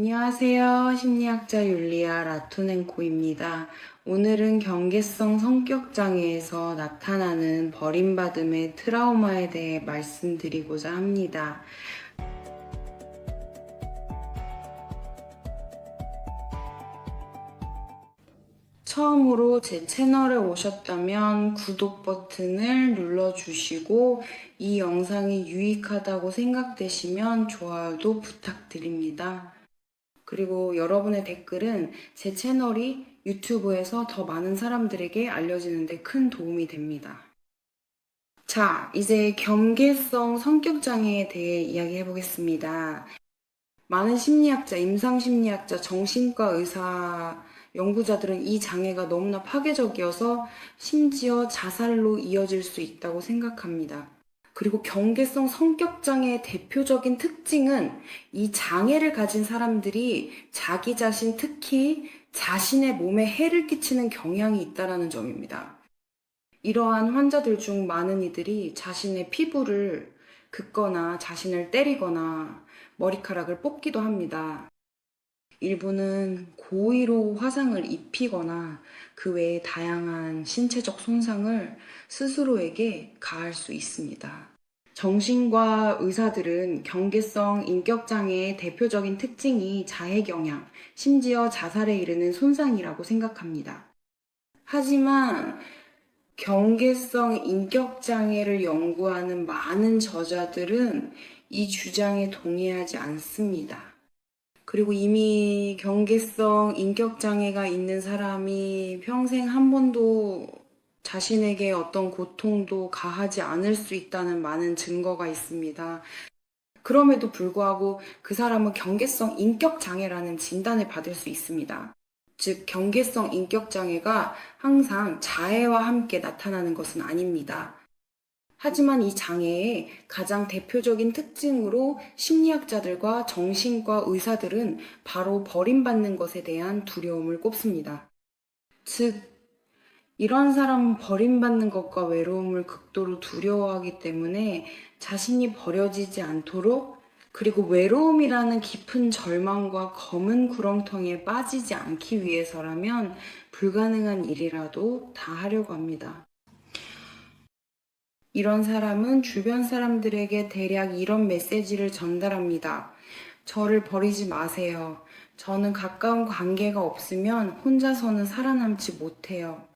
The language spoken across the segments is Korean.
안녕하세요. 심리학자 율리아 라투넨코입니다. 오늘은 경계성 성격 장애에서 나타나는 버림받음의 트라우마에 대해 말씀드리고자 합니다. 처음으로 제 채널에 오셨다면 구독 버튼을 눌러주시고 이 영상이 유익하다고 생각되시면 좋아요도 부탁드립니다. 그리고 여러분의 댓글은 제 채널이 유튜브에서 더 많은 사람들에게 알려지는데 큰 도움이 됩니다. 자, 이제 경계성 성격장애에 대해 이야기해 보겠습니다. 많은 심리학자, 임상심리학자, 정신과 의사, 연구자들은 이 장애가 너무나 파괴적이어서 심지어 자살로 이어질 수 있다고 생각합니다. 그리고 경계성 성격 장애의 대표적인 특징은 이 장애를 가진 사람들이 자기 자신 특히 자신의 몸에 해를 끼치는 경향이 있다라는 점입니다. 이러한 환자들 중 많은 이들이 자신의 피부를 긋거나 자신을 때리거나 머리카락을 뽑기도 합니다. 일부는 고의로 화상을 입히거나 그 외에 다양한 신체적 손상을 스스로에게 가할 수 있습니다. 정신과 의사들은 경계성 인격장애의 대표적인 특징이 자해 경향, 심지어 자살에 이르는 손상이라고 생각합니다. 하지만 경계성 인격장애를 연구하는 많은 저자들은 이 주장에 동의하지 않습니다. 그리고 이미 경계성 인격장애가 있는 사람이 평생 한 번도 자신에게 어떤 고통도 가하지 않을 수 있다는 많은 증거가 있습니다. 그럼에도 불구하고 그 사람은 경계성 인격장애라는 진단을 받을 수 있습니다. 즉, 경계성 인격장애가 항상 자해와 함께 나타나는 것은 아닙니다. 하지만 이 장애의 가장 대표적인 특징으로 심리학자들과 정신과 의사들은 바로 버림받는 것에 대한 두려움을 꼽습니다. 즉, 이런 사람은 버림받는 것과 외로움을 극도로 두려워하기 때문에 자신이 버려지지 않도록 그리고 외로움이라는 깊은 절망과 검은 구렁텅이에 빠지지 않기 위해서라면 불가능한 일이라도 다 하려고 합니다. 이런 사람은 주변 사람들에게 대략 이런 메시지를 전달합니다. 저를 버리지 마세요. 저는 가까운 관계가 없으면 혼자서는 살아남지 못해요.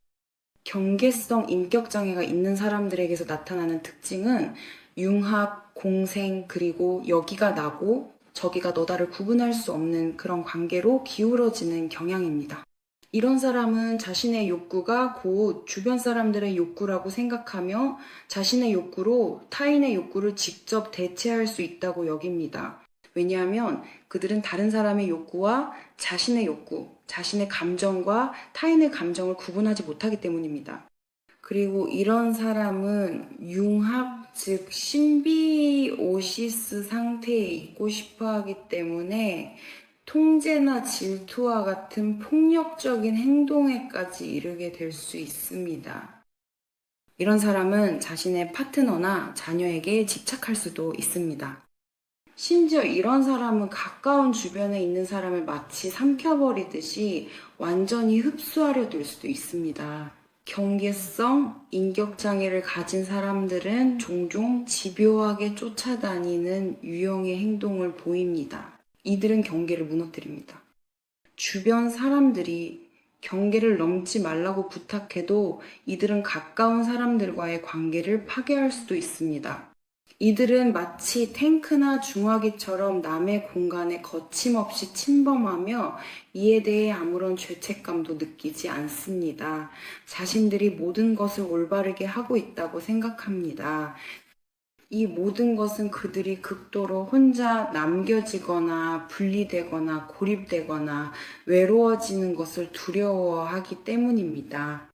경계성 인격장애가 있는 사람들에게서 나타나는 특징은 융합, 공생, 그리고 여기가 나고 저기가 너다를 구분할 수 없는 그런 관계로 기울어지는 경향입니다. 이런 사람은 자신의 욕구가 곧 주변 사람들의 욕구라고 생각하며 자신의 욕구로 타인의 욕구를 직접 대체할 수 있다고 여깁니다. 왜냐하면 그들은 다른 사람의 욕구와 자신의 욕구, 자신의 감정과 타인의 감정을 구분하지 못하기 때문입니다. 그리고 이런 사람은 융합, 즉, 신비오시스 상태에 있고 싶어 하기 때문에 통제나 질투와 같은 폭력적인 행동에까지 이르게 될 수 있습니다. 이런 사람은 자신의 파트너나 자녀에게 집착할 수도 있습니다. 심지어 이런 사람은 가까운 주변에 있는 사람을 마치 삼켜버리듯이 완전히 흡수하려 들 수도 있습니다. 경계성 인격장애를 가진 사람들은 종종 집요하게 쫓아다니는 유형의 행동을 보입니다. 이들은 경계를 무너뜨립니다. 주변 사람들이 경계를 넘지 말라고 부탁해도 이들은 가까운 사람들과의 관계를 파괴할 수도 있습니다. 이들은 마치 탱크나 중화기처럼 남의 공간에 거침없이 침범하며 이에 대해 아무런 죄책감도 느끼지 않습니다. 자신들이 모든 것을 올바르게 하고 있다고 생각합니다. 이 모든 것은 그들이 극도로 혼자 남겨지거나 분리되거나 고립되거나 외로워지는 것을 두려워하기 때문입니다.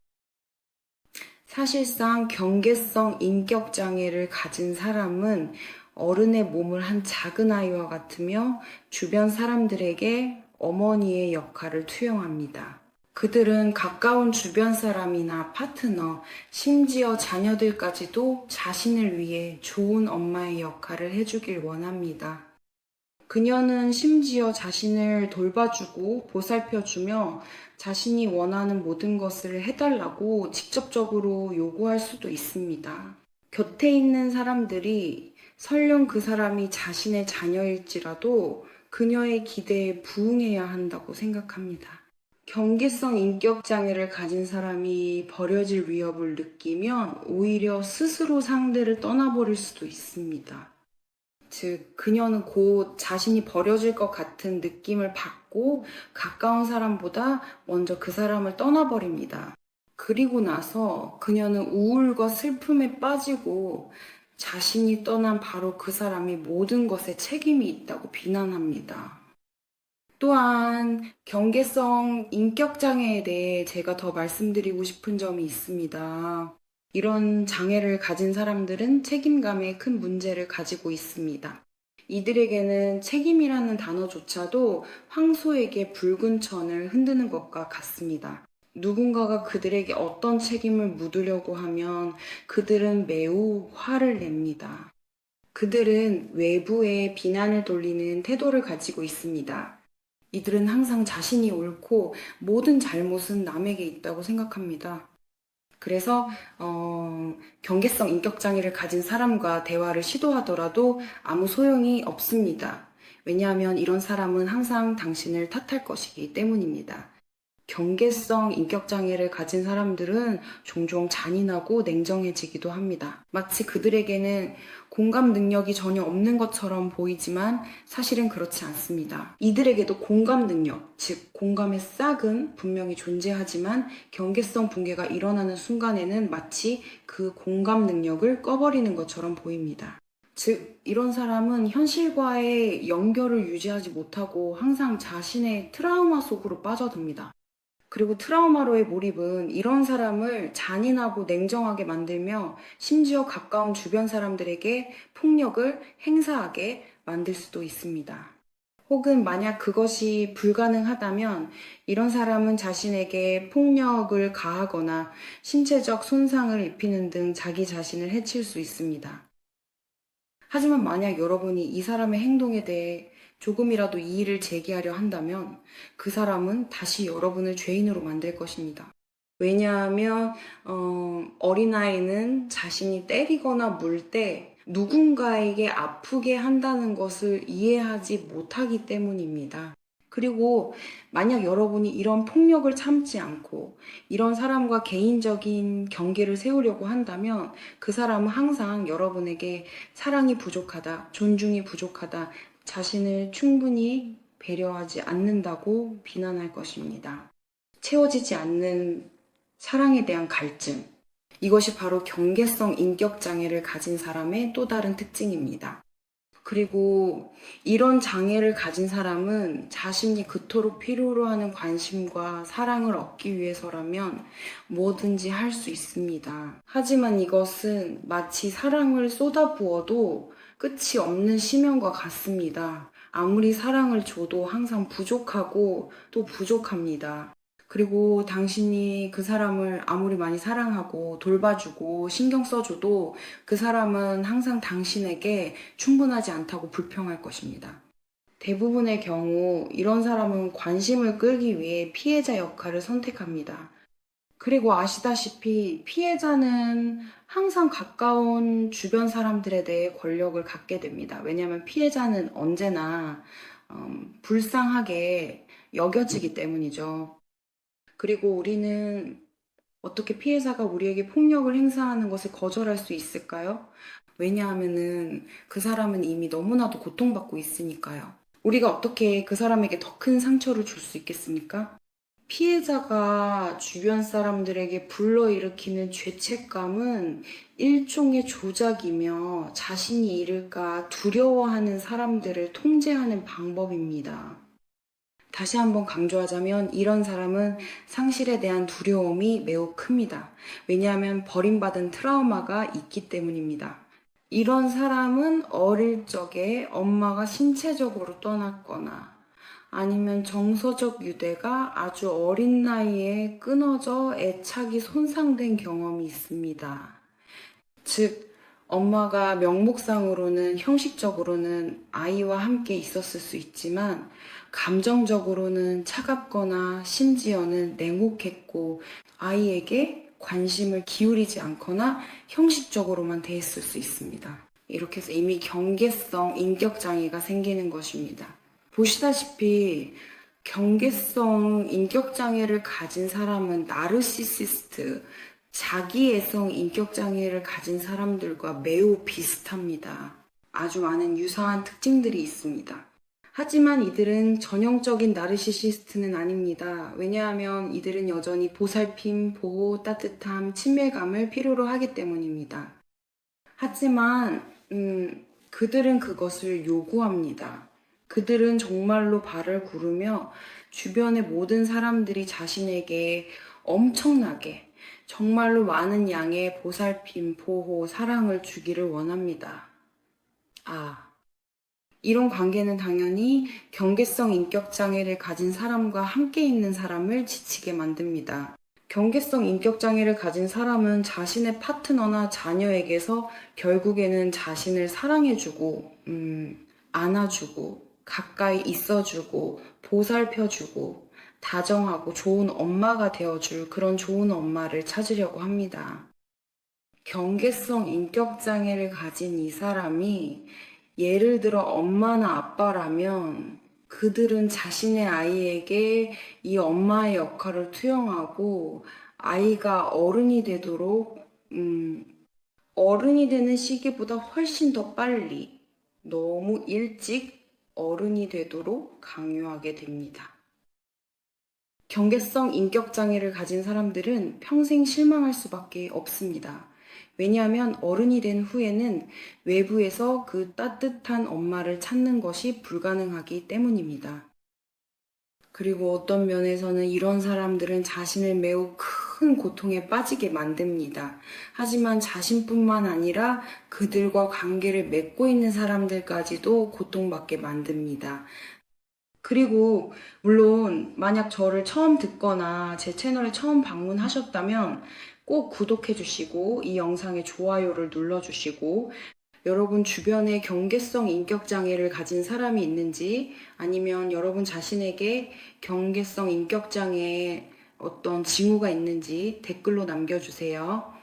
사실상 경계성 인격 장애를 가진 사람은 어른의 몸을 한 작은 아이와 같으며 주변 사람들에게 어머니의 역할을 투영합니다. 그들은 가까운 주변 사람이나 파트너, 심지어 자녀들까지도 자신을 위해 좋은 엄마의 역할을 해주길 원합니다. 그녀는 심지어 자신을 돌봐주고 보살펴주며 자신이 원하는 모든 것을 해달라고 직접적으로 요구할 수도 있습니다. 곁에 있는 사람들이 설령 그 사람이 자신의 자녀일지라도 그녀의 기대에 부응해야 한다고 생각합니다. 경계성 인격 장애를 가진 사람이 버려질 위협을 느끼면 오히려 스스로 상대를 떠나버릴 수도 있습니다. 즉, 그녀는 곧 자신이 버려질 것 같은 느낌을 받고 가까운 사람보다 먼저 그 사람을 떠나버립니다. 그리고 나서 그녀는 우울과 슬픔에 빠지고 자신이 떠난 바로 그 사람이 모든 것에 책임이 있다고 비난합니다. 또한 경계성 인격 장애에 대해 제가 더 말씀드리고 싶은 점이 있습니다. 이런 장애를 가진 사람들은 책임감에 큰 문제를 가지고 있습니다. 이들에게는 책임이라는 단어조차도 황소에게 붉은 천을 흔드는 것과 같습니다. 누군가가 그들에게 어떤 책임을 묻으려고 하면 그들은 매우 화를 냅니다. 그들은 외부에 비난을 돌리는 태도를 가지고 있습니다. 이들은 항상 자신이 옳고 모든 잘못은 남에게 있다고 생각합니다. 그래서 어, 경계성 인격 장애를 가진 사람과 대화를 시도하더라도 아무 소용이 없습니다. 왜냐하면 이런 사람은 항상 당신을 탓할 것이기 때문입니다. 경계성 인격 장애를 가진 사람들은 종종 잔인하고 냉정해지기도 합니다. 마치 그들에게는 공감 능력이 전혀 없는 것처럼 보이지만 사실은 그렇지 않습니다. 이들에게도 공감 능력, 즉 공감의 싹은 분명히 존재하지만 경계성 붕괴가 일어나는 순간에는 마치 그 공감 능력을 꺼버리는 것처럼 보입니다. 즉, 이런 사람은 현실과의 연결을 유지하지 못하고 항상 자신의 트라우마 속으로 빠져듭니다. 그리고 트라우마로의 몰입은 이런 사람을 잔인하고 냉정하게 만들며 심지어 가까운 주변 사람들에게 폭력을 행사하게 만들 수도 있습니다. 혹은 만약 그것이 불가능하다면 이런 사람은 자신에게 폭력을 가하거나 신체적 손상을 입히는 등 자기 자신을 해칠 수 있습니다. 하지만 만약 여러분이 이 사람의 행동에 대해 조금이라도 이의를 제기하려 한다면 그 사람은 다시 여러분을 죄인으로 만들 것입니다. 왜냐하면 어, 어린아이는 자신이 때리거나 물 때 누군가에게 아프게 한다는 것을 이해하지 못하기 때문입니다. 그리고 만약 여러분이 이런 폭력을 참지 않고 이런 사람과 개인적인 경계를 세우려고 한다면 그 사람은 항상 여러분에게 사랑이 부족하다, 존중이 부족하다, 자신을 충분히 배려하지 않는다고 비난할 것입니다. 채워지지 않는 사랑에 대한 갈증. 이것이 바로 경계성 인격 장애를 가진 사람의 또 다른 특징입니다. 그리고 이런 장애를 가진 사람은 자신이 그토록 필요로 하는 관심과 사랑을 얻기 위해서라면 뭐든지 할 수 있습니다. 하지만 이것은 마치 사랑을 쏟아부어도 끝이 없는 심연과 같습니다. 아무리 사랑을 줘도 항상 부족하고 또 부족합니다. 그리고 당신이 그 사람을 아무리 많이 사랑하고 돌봐주고 신경 써줘도 그 사람은 항상 당신에게 충분하지 않다고 불평할 것입니다. 대부분의 경우 이런 사람은 관심을 끌기 위해 피해자 역할을 선택합니다. 그리고 아시다시피 피해자는 항상 가까운 주변 사람들에 대해 권력을 갖게 됩니다. 왜냐하면 피해자는 언제나 음, 불쌍하게 여겨지기 때문이죠. 그리고 우리는 어떻게 피해자가 우리에게 폭력을 행사하는 것을 거절할 수 있을까요? 왜냐하면은 그 사람은 이미 너무나도 고통받고 있으니까요. 우리가 어떻게 그 사람에게 더 큰 상처를 줄 수 있겠습니까? 피해자가 주변 사람들에게 불러일으키는 죄책감은 일종의 조작이며 자신이 잃을까 두려워하는 사람들을 통제하는 방법입니다. 다시 한번 강조하자면 이런 사람은 상실에 대한 두려움이 매우 큽니다. 왜냐하면 버림받은 트라우마가 있기 때문입니다. 이런 사람은 어릴 적에 엄마가 신체적으로 떠났거나 아니면 정서적 유대가 아주 어린 나이에 끊어져 애착이 손상된 경험이 있습니다. 즉, 엄마가 명목상으로는 형식적으로는 아이와 함께 있었을 수 있지만 감정적으로는 차갑거나 심지어는 냉혹했고 아이에게 관심을 기울이지 않거나 형식적으로만 대했을 수 있습니다. 이렇게 해서 이미 경계성 인격 장애가 생기는 것입니다. 보시다시피 경계성 인격 장애를 가진 사람은 나르시시스트, 자기애성 인격 장애를 가진 사람들과 매우 비슷합니다. 아주 많은 유사한 특징들이 있습니다. 하지만 이들은 전형적인 나르시시스트는 아닙니다. 왜냐하면 이들은 여전히 보살핌, 보호, 따뜻함, 친밀감을 필요로 하기 때문입니다. 하지만 음, 그들은 그것을 요구합니다. 그들은 정말로 발을 구르며 주변의 모든 사람들이 자신에게 엄청나게 정말로 많은 양의 보살핌, 보호, 사랑을 주기를 원합니다. 아, 이런 관계는 당연히 경계성 인격 장애를 가진 사람과 함께 있는 사람을 지치게 만듭니다. 경계성 인격 장애를 가진 사람은 자신의 파트너나 자녀에게서 결국에는 자신을 사랑해주고, 음, 안아주고, 가까이 있어주고, 보살펴주고, 다정하고 좋은 엄마가 되어줄 그런 좋은 엄마를 찾으려고 합니다. 경계성 인격 장애를 가진 이 사람이 예를 들어 엄마나 아빠라면 그들은 자신의 아이에게 이 엄마의 역할을 투영하고 아이가 어른이 되도록 음, 어른이 되는 시기보다 훨씬 더 빨리 너무 일찍 어른이 되도록 강요하게 됩니다. 경계성 인격 장애를 가진 사람들은 평생 실망할 수밖에 없습니다. 왜냐하면 어른이 된 후에는 외부에서 그 따뜻한 엄마를 찾는 것이 불가능하기 때문입니다. 그리고 어떤 면에서는 이런 사람들은 자신을 매우 큰 고통에 빠지게 만듭니다. 하지만 자신뿐만 아니라 그들과 관계를 맺고 있는 사람들까지도 고통받게 만듭니다. 그리고 물론 만약 저를 처음 듣거나 제 채널에 처음 방문하셨다면 꼭 구독해 주시고 이 영상에 좋아요를 눌러 주시고 여러분 주변에 경계성 인격 장애를 가진 사람이 있는지 아니면 여러분 자신에게 경계성 인격 장애의 어떤 징후가 있는지 댓글로 남겨주세요.